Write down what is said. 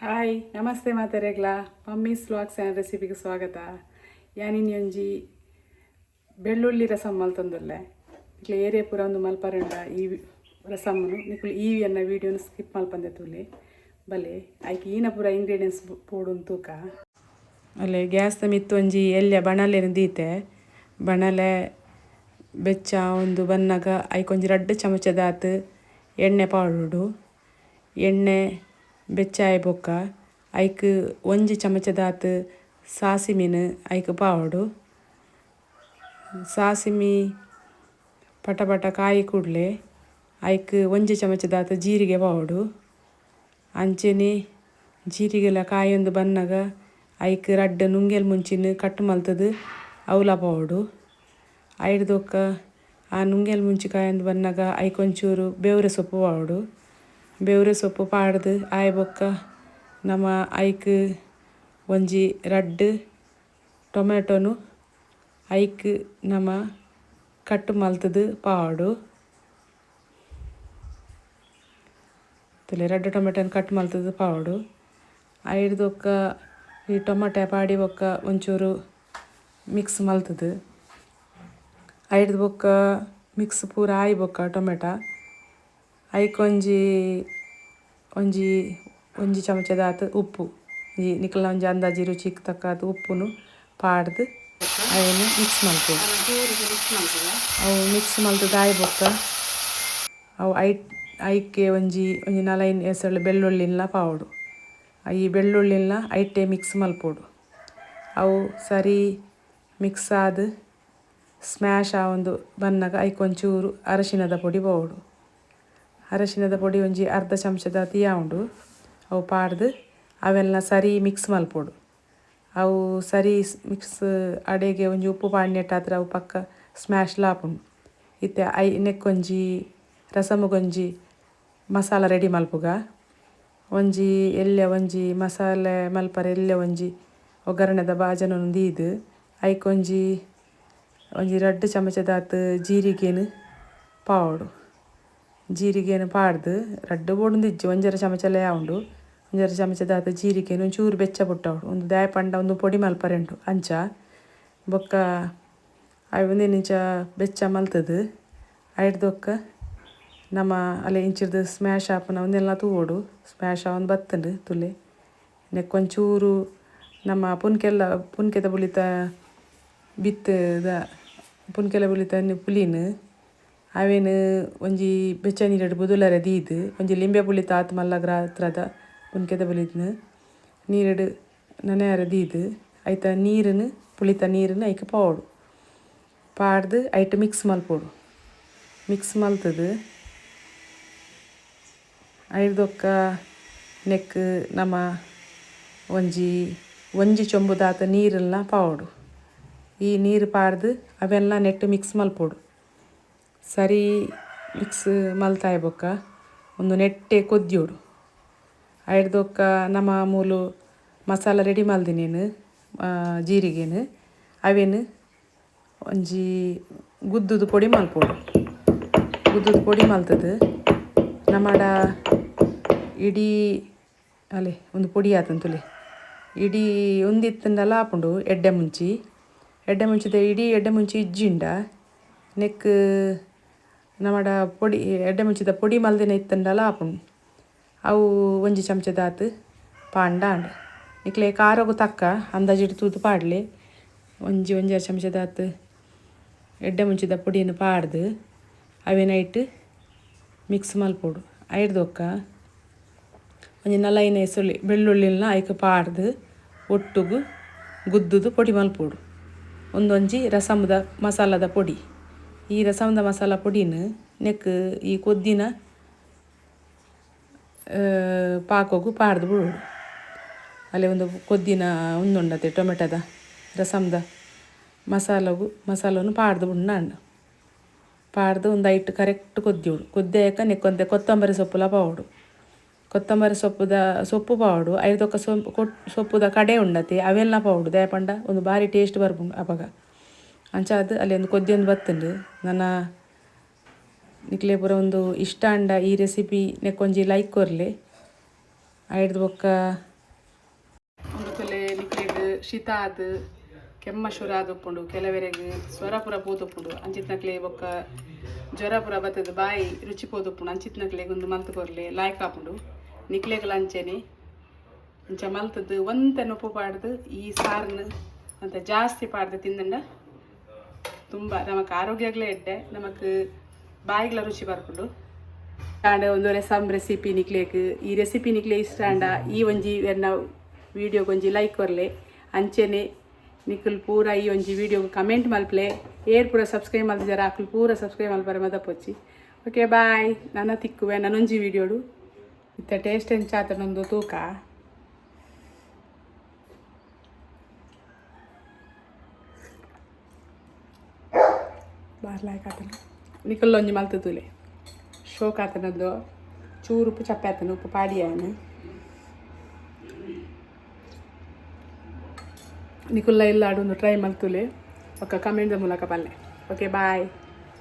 Hi, ನಮಸ್ತೆ ಮಾತಾರೆಗ್ಲ. Mummy's vlogs and ರೆಸಿಪಿಗೆ ಸ್ವಾಗತ. ಯಾನಿನ್ ಒಂಜಿ ಬೆಳ್ಳುಳ್ಳಿ ರಸಮ್ ಮಲ್ತೊಂದುಲ್ಲೆ. ನಿಕ್ಲೆ ಏರಿಯ ಪೂರ ಒಂದು ಮಲ್ಪರಂಡ ಈ ರಸಮ್ಮನು ನಿಕ್ಲು ಈ ಅನ್ನ ವೀಡಿಯೋನ ಸ್ಕಿಪ್ ಮಲ್ಪಂದೆ ತುಲಿ. ಬಲೆ, ಆಯ್ಕೆ ಈನ ಪೂರ ಇಂಗ್ರೀಡಿಯೆಂಟ್ಸ್ ಪೋಡುನ್ ತೂಕ. ಅಲ್ಲೇ ಗ್ಯಾಸ್ ಮಿತ್ತು ಒಂಜಿ ಎಲ್ಲ ಬಣಲೆನ ದೀತೆ. ಬಣಲೆ, ಬೆಚ್ಚ, ಒಂದು ಬನ್ನಗ ಐಕೊಂಜಿ ರಡ್ಡ್ ಚಮಚದಾತ್ ಎಣ್ಣೆ ಪಾಡುಡು ಎಣ್ಣೆ ಬೆಚ್ಚಾಯ ಬೊಕ್ಕ. ಐಕ್ ಒಂಜಿ ಚಮಚದಾತ್ ಸಾಸಿಮಿನ್ ಐಕ್ ಪಾವೊಡು. ಸಾಸಿಮಿ ಪಟ ಪಟ ಕಾಯಿ ಕೂಡಲೆ ಐಕ್ ಒಂಜಿ ಚಮಚದಾತ ಜೀರಿಗೆ ಪಾವೊಡು. ಅಂಚೆನೆ ಜೀರಿಗೆಲ ಕಾಯೊಂದು ಬನ್ನಗ ಐಕ್ ರಡ್ಡ್ ನುಂಗೆಲ್ ಮುಂಚಿನ ಕಟ್ ಮಲ್ತದ್ ಅವ್ಲ ಪಾವೊಡು. ಐಡ್ದೊಕ್ಕ ಆ ನುಂಗೆಲ್ ಮುಂಚಿ ಕಾಯೊಂದು ಬನ್ನಗ ಐಕ್ ಒಂಚೂರು ಬೇವ್ರೆ ಸೊಪ್ಪು ಪಾವೊಡು. ಬೇವ್ರೆ ಸೊಪ್ಪು ಪಾಡ್ದ್, ಆಯೆ ಬೊಕ್ಕ ನಮ ಐಕ್, ಒಂಜಿ, ರಡ್ಡ್ ಟೊಮೆಟೊನು ಐಕ್ ನಮ ಕಟ್ ಮಲ್ತದು ಪಾಡು. ತಲೆ ರಡ್ಡ್ ಟೊಮೆಟೊನ ಕಟ್ ಮಲ್ತದು ಪಾಡು. ಐಡ್ದೊಕ್ಕ ಈ ಟೊಮೆಟೊ ಪಾಡಿ ಬೊಕ್ಕ ಒಂಚೂರು ಮಿಕ್ಸ್ ಮಲ್ತದು. ಐಡ್ದ್ ಬೊಕ್ಕ ಮಿಕ್ಸ್ ಪೂರ ಆಯಿ ಬೊಕ್ಕ ಟೊಮೆಟೊ ಐಕ್ ಒಂಜಿ ಒಂಜಿ ಚಮಚದ ಆತ ಉಪ್ಪು ಈ ನಿಕಲ್ನ ಒಂಜಿ ಅಂದಾಜಿ ರುಚಿಗ್ ತಕ್ಕಾದ ಉಪ್ಪುನು ಪಾಡ್ದ್ ಅವೆನ್ ಮಿಕ್ಸ್ ಮಲ್ಪೊಡು ಅವು ಮಿಕ್ಸ್ ಮಲ್ತು ದಾಯಿ ಬೊಕ್ಕ ಅವು ಐ ಐಕ್ಕೆ ಒಂಜಿ ಒಂಜಿ ನಲೈನ್ ಹೆಸರು ಬೆಳ್ಳುಳ್ಳಿನ್ಲ ಪಾವೊಡು ಈ ಬೆಳ್ಳುಳ್ಳಿನ್ಲ ಐಟೆ ಮಿಕ್ಸ್ ಮಲ್ಪೊಡು ಅವು ಸರಿ ಮಿಕ್ಸ್ ಆದ್ ಸ್ಮ್ಯಾಶ್ ಆ ಒಂದು ಬನ್ನಾಗ ಐಕೊಂಚೂರು ಅರಶಿನದ ಪೊಡಿ ಪೋವೊಡು ಅರಶಿನದ ಪೊಡಿ ಒಂಜಿ ಅರ್ಧ ಚಮಚದ ಉಂಡು. ಅವು ಪಾಡ್ದು, ಅವೆಲ್ಲ ಸರಿ ಮಿಕ್ಸ್ ಮಲ್ಪೊಡು. ಅವು ಸರಿ ಮಿಕ್ಸ್ ಅಡೆಗೆ ಒಂಜಿ ಉಪ್ಪು ಪಾಡ್ನೆಟ್ಟಾದ್ರೆ ಅವು ಪಕ್ಕ ಸ್ಮ್ಯಾಶ್ ಲಾಪುಂಡು. ಇತ್ತೆ ಐ, ನೆಕ್ಕೊಂಜಿ, ರಸಮುಗೊಂಜಿ ಮಸಾಲ ರೆಡಿ ಮಲ್ಪುಗ. ಒಂಜಿ ಎಲ್ಲೆ ಒಂಜಿ, ಮಸಾಲೆ ಮಲ್ಪರ ಎಲ್ಲೆ ಒಂಜಿ, ಒಗ್ಗರಣೆದ ಬಾಜನೊಂದು ದೀದ್. ಐಕೊಂಜಿ, ಒಂಜಿ ರಡ್ಡ್ ಚಮಚದಾತ್ ಜೀರಿಗೆನ್ ಪಾವೊಡು. ಜೀರಿಗೆನ್ ರಡ್ಡು ರಡ್ಡ್ ಬೋಡುಂದಿಜ್ಜಿ ಒಂಜರ ಚಮಚಲ ಯಾವುಂಡು ಒಂಜರ ಚಮಚದ ಅದು ಜೀರಿಗೆನು ಒಂಚೂರು ಬೆಚ್ಚ ಬುಟ್ಟವುಡು ಒಂದು ದಾಯೆ ಪಂಡ ಒಂದು ಪೊಡಿ ಮಲ್ಪರೆಂಟು, ಅಂಚ. ಬೊಕ್ಕ ಅವು ಒಂದೆನಿಂಚ ಬೆಚ್ಚ ಮಲ್ತದ. ಐಡ್ದೊಕ್ಕ ನಮ ಅಲೆ ಇಂಚಿರ್ದು ಸ್ಮ್ಯಾಶ್ ಆಪನ ಒಂದೆಲ್ಲ ತೂವೊಡು. ಸ್ಮ್ಯಾಶ್ ಆವೊಂದು ಬತ್ತುಂಡು ತುಲೆ. ನೆಕ್ಕೊಂಚೂರು ನಮ್ಮ ಪುನ್ಕೆಲ್ಲ, ಪುನ್ಕೆದ ಬುಳಿತ ಬಿತ್ತದ, ಪುನ್ಕೆಲ ಬುಳಿತ ಪುಲಿನ್. ಅವೆನ್ ಒಂಜಿ ಬೆಚ್ಚ ನೀರೆಡ್ ಬುದುಲರೆ ದೀದ್, ಒಂಜಿ ಲಿಂಬೆ ಪುಳಿತ ಆತ್ ಮಲ್ಲಗ್ರ ಹತ್ರದ ಪುನ್ಕೆದ ಬುಲಿತ್ನ್ ನೀರೆಡ್ ನನಯಾರೆ ದೀದ್, ಐತ ನೀರುನು, ಪುಳಿತ ನೀರುನ್ ಐಕ್ ಪಾವೊಡು. ಪಾಡ್ದ್ ಐಟ್ ಮಿಕ್ಸ್ ಮಲ್ಪೊಡು. ಮಿಕ್ಸ್ ಮಲ್ತದು ಐರ್ದೊಕ್ಕ ನೆಕ್ ನಮ ಒಂಜಿ ಒಂಜಿ ಚೊಂಬುದಾತ ನೀರೆಲ್ಲ ಪಾವೊಡು. ಈ ನೀರು ಪಾಡ್ದ್ ಅವೆಲ್ಲ ನೆಟ್ಟು ಮಿಕ್ಸ್ ಮಲ್ಪೊಡು. ಸರಿ ಮಿಕ್ಸ್ ಮಲ್ತಾಯ ಬೊಕ್ಕ. ಒಂದು ನೆಟ್ಟೆ ಕೊದ್ದಿಯೋಡು. ಐಡ್ದೊಕ್ಕ ನಮ್ಮ ಮೂಲು ಮಸಾಲ ರೆಡಿ ಮಲ್ದಿನೆನ್ ಜೀರಿಗೆನು ಅವೇನು? ಒಂಜಿ ಗುದ್ದುದು ಪೊಡಿ ಮಲ್ಪೋಡು. ಗುದ್ದುದು ಪೊಡಿ ಮಲ್ತದು. ನಮಡ ಇಡೀ, ಅಲೆ, ಒಂದು ಪೊಡಿ ಆತಂತುಲೆ. ತುಲೆ ಇಡೀ ಒಂದಿತ್ತಂದಲ್ಲ ಆಪುಂಡು ಎಡ್ಡೆ ಮುಂಚಿ. ಎಡ್ಡೆ ಮುಂಚಿದ ಇಡೀ ಎಡ್ಡೆ ಮುಂಚಿ ಇಜ್ಜಿಂಡ. ನೆಕ್ ನಮಡ ಪೊಡಿ, ಎಡ್ಡೆ ಮುಂಚಿದ ಪೊಡಿ ಮಲ್ದಿನ ಇತ್ತಂಡಲ ಆಪುಂಡು ಅವು ಒಂಜಿ ಚಮಚದಾತು ಪಾಂಡ ಇಕ್ಲೆ ಕಾರಗು ತಕ್ಕ ಅಂದಾಜಿಟ್ಟು ತೂತು ಪಾಡ್ಲೆ. ಒಂಜಿ ಒಂಜರೆ ಚಮಚದಾತು ಎಡ್ಡೆ ಮುಂಚಿದ ಪೊಡಿನ್ ಪಾಡ್ದ್ ಅವೆನ್ ಐಟ್ ಮಿಕ್ಸ್ ಮಲ್ಪೊಡು. ಐಡ್ದೊಕ್ಕ ಒಂಜಿ ನಲೈನ್ ಎಸುಳಿ ಬೆಳ್ಳುಳ್ಳಿನ ಐಕ್ ಪಾಡ್ದ್ ಒಟ್ಟುಗು ಗುದ್ದುದು ಪೊಡಿ ಮಲ್ಪೋಡು. ಒಂದೊಂಜಿ ರಸಮದ ಮಸಾಲದ ಪೊಡಿ. ಈ ರಸಂದ ಮಸಾಲ ಪುಡಿನ ನೆಕ್ ಈ ಕೊದ್ದಿನ ಪಾಕೋಗು ಪಾಡ್ದ್ ಬಿಡು ಅಲ್ಲಿ ಒಂದು ಕೊದ್ದಿನ ಉಂದುಂಡತೆ ಟೊಮೆಟೊದ ರಸಮ್ದ ಮಸಾಲಗು ಮಸಾಲನು ಪಾಡ್ದ್ ನಾನು ಪಾಡ್ದ್ ಒಂದು ಐಟ್ ಕರೆಕ್ಟ್ ಕೊದ್ದಿಯೋಡು ಕೊದ್ದಿಯಾಕ ನೆಕ್ಕೊಂದೆ ಕೊತ್ತಂಬರಿ ಸೊಪ್ಪುಲ ಪಾವಡು ಕೊತ್ತಂಬರಿ ಸೊಪ್ಪುದ ಸೊಪ್ಪು ಪಾವಡು ಐದೊಕ್ಕ ಸೊಪ್ಪು ಸೊಪ್ಪುದ ಕಡೆ ಉಂಡತೆ ಅವೆಲ್ಲ ಪಾವಡು ದಯಪಂಡ ಪಂಡ ಒಂದು ಬಾರಿ ಟೇಸ್ಟ್ ಬರ್ಬು ಅಪಗ ಅಂಚಾದ್ ಅಲ್ಲಿ ಒಂದು ಕೊದ್ದಿ ಒಂದು ಬತ್ತುಂಡು. ನನ್ನ ನಿಕ್ಲೆ ಪೂರ ಒಂದು ಇಷ್ಟ ಅಂಡ ಈ ರೆಸಿಪಿ ನೆಕ್ಕೊಂಜಿ ಲೈಕ್ ಕೊರ್ಲೆ. ಆಯ್ದು ಬೊಕ್ಕ ಶೀತ ಆದ ಕೆಮ್ಮ ಶುರು ಆದುಪ್ಪುಂಡು ಕೆಲವೆರೆಗೆ ಸ್ವರ ಪೂರ ಅಂಚಿತ್ ಅಂಚಿತ್ನಕ್ಲೆ ಬೊಕ್ಕ ಜ್ವರ ಪೂರ ಬತ್ತದ ಬಾಯಿ ರುಚಿ ಪೋದುಪ್ಪುಂಡು ಅಂಚಿತ್ನಕ್ಲೆಗ್ ಒಂದು ಮಲ್ತು ಕೊರ್ಲೆ ಲಾಯ್ಕ್ ಆಪುಂಡು. ನಿಕ್ಲೆಗ್ಲ ಅಂಚೆನೆ ಅಂಚ ಮಲ್ತದ್ದು ಒಂತೆ ಉಪ್ಪು ಪಾಡ್ದು, ಈ ಸಾರನ್ನು ಅಂತ ಜಾಸ್ತಿ ಪಾಡ್ದು ತಿಂದಂಡ ತುಂಬ ನಮಕ್ ಆರೋಗ್ಯಗ್ಲೇ ಇಟ್ಟೆ ನಮಕ್ ಬಾಯಿಗಳ ರುಚಿ ಬರ್ಕೊಂಡು. ಆಂಡ ಒಂದು ರೆಸಮ್ ರೆಸಿಪಿ ನಿಕ್ಲೇಕ್ ಈ ರೆಸಿಪಿ ನಿಕ್ಲೆ ಇಷ್ಟ ಆಂಡ ಈ ಒಂಜಿ ಎನ್ನ ವಿಡಿಯೋ ಒಂಜಿ ಲೈಕ್ ಕೊರ್ಲೆ ಅಂಚೆನೆ ನಿಖಲ್ ಪೂರ ಈ ಒಂಜಿ ವಿಡಿಯೋ ಕಮೆಂಟ್ ಮಲ್ಪ್ಲೆ. ಏರ್ ಪೂರ ಸಬ್ಸ್ಕ್ರೈಬ್ ಮಲ್ತಿದ್ದಾರೆ ಆಕುಲ್ ಪೂರ ಸಬ್ಸ್ಕ್ರೈಬ್ ಮಲ್ಪರೆ ಮದಪೊಚ್ಚಿ ಓಕೆ ಬಾಯ್ ನನ್ನ ತಿಕ್ಕುವೆ ನನ್ನೊಂಜಿ ವಿಡಿಯೋಡು ಇತ್ತ ಟೇಸ್ಟ್ ಎಂಚಾತನೊಂದು ತೂಕ? ಆತನ. ನಿಖಲ್ ಒಂಜಿ ಮಲ್ತದುಲೆ ಶೋಕ ಆತನದ್ದು ಚೂರು ಉಪ್ಪು ಚಪ್ಪೆ ಆತನು, ಉಪ್ಪು ಪಾಡಿಯಾನ ನಿಕುಲ್ಲ ಇಲ್ಲ ಆಡೊಂದು ಟ್ರೈ ಮಲ್ತುಲೆ ಒಕ್ಕ ಕಮೆಂಟ್ದ ಮೂಲಕ ಬಲ್ಲೆ ಓಕೆ ಬಾಯ್